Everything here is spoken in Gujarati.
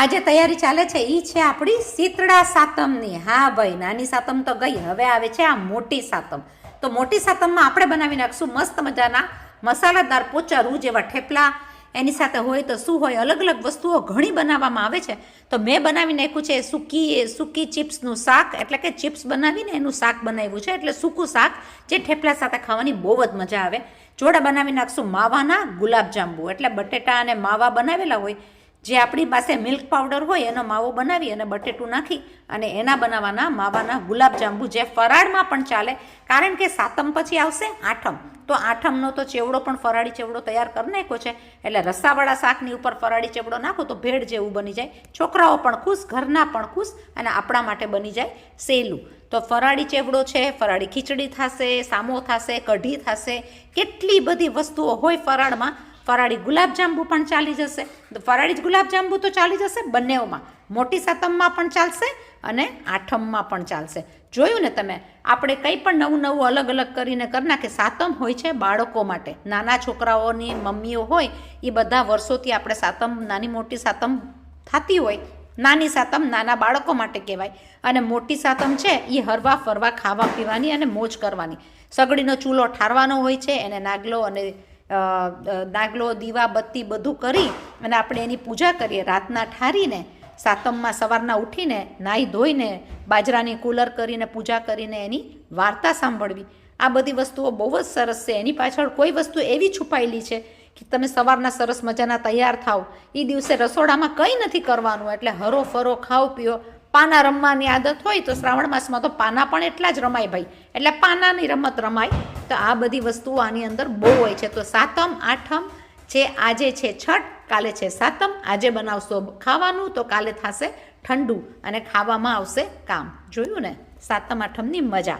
આ જે તૈયારી ચાલે છે એ છે આપણી શીતળા સાતમની. હા ભાઈ, નાની સાતમ તો ગઈ, હવે આવે છે આ મોટી સાતમ. તો મોટી સાતમમાં આપણે બનાવી નાખશું મસ્ત મજાના મસાલાદાર પોચારું જેવા ઠેપલા. એની સાથે હોય તો શું હોય, અલગ અલગ વસ્તુઓ ઘણી બનાવવામાં આવે છે. તો મેં બનાવી નાખ્યું છે સૂકી સૂકી ચિપ્સનું શાક, એટલે કે ચિપ્સ બનાવીને એનું શાક બનાવ્યું છે, એટલે સૂકું શાક જે ઠેપલા સાથે ખાવાની બહુ જ મજા આવે. જોડા બનાવી નાખશું માવાના ગુલાબજાંબુ, એટલે બટેટા અને માવા બનાવેલા હોય જે આપણી પાસે મિલ્ક પાવડર હોય, એનો માવો બનાવી અને બટેટું નાખી અને એના બનાવવાના માવાના ગુલાબજાંબુ જે ફરાળમાં પણ ચાલે, કારણ કે સાતમ પછી આવશે આઠમ. તો આઠમનો તો ચેવડો પણ ફરાળી ચેવડો તૈયાર કરી નાખ્યો છે, એટલે રસાવાળા શાકની ઉપર ફરાળી ચેવડો નાખો તો ભેળ જેવું બની જાય. છોકરાઓ પણ ખુશ, ઘરના પણ ખુશ અને આપણા માટે બની જાય સહેલું તો ફરાળી ચેવડો છે, ફરાળી ખીચડી થશે, સામો થશે, કઢી થશે, કેટલી બધી વસ્તુઓ હોય ફરાળમાં ફરાળી ગુલાબજાંબુ પણ ચાલી જશે. તો ફરાળી જ ગુલાબજાંબુ તો ચાલી જશે બંનેઓમાં. મોટી સાતમમાં પણ ચાલશે અને આઠમમાં પણ ચાલશે. જોયું ને તમે? આપણે કંઈ પણ નવું નવું અલગ અલગ કરીને કરી નાખે સાતમ હોય છે બાળકો માટે. નાના છોકરાઓની, મમ્મીઓ હોય, એ બધા વર્ષોથી આપણે સાતમ, નાની મોટી સાતમ થતી હોય. નાની સાતમ નાના બાળકો માટે કહેવાય. અને મોટી સાતમ છે, એ હરવા ફરવા, ખાવા પીવાની અને મોજ કરવાની. સગડીનો ચૂલો ઠારવાનો હોય છે, એને નાગલો અને અ, દીવા બત્તી બધું કરી અને આપણે એની પૂજા કરીએ. રાતના ઠારીને સાતમમાં સવારના ઉઠીને નાહી ધોઈને બાજરાની કુલર કરીને પૂજા કરીને એની વાર્તા સાંભળવી. આ બધી વસ્તુઓ બહુ જ સરસ છે. એની પાછળ કોઈ વસ્તુ એવી છુપાયેલી છે કે તમે સવારના સરસ મજાના તૈયાર થાવ. એ દિવસે રસોડામાં કંઈ નથી કરવાનું. એટલે હરો ફરો ખાઓ પીઓ. પાના રમવાની આદત હોય તો શ્રાવણ માસમાં તો પાના પણ એટલા જ રમાય ભાઈ. એટલે પાનાની રમત રમાય. તો આ બધી વસ્તુઓ આની અંદર બહુ હોય છે. તો સાતમ, આઠમ જે આજે છે, છઠ, કાલે છે સાતમ, આજે બનાવશો ખાવાનું તો કાલે થશે ઠંડુ અને ખાવામાં આવશે કામ. જોયું ને? સાતમ, આઠમની મજા.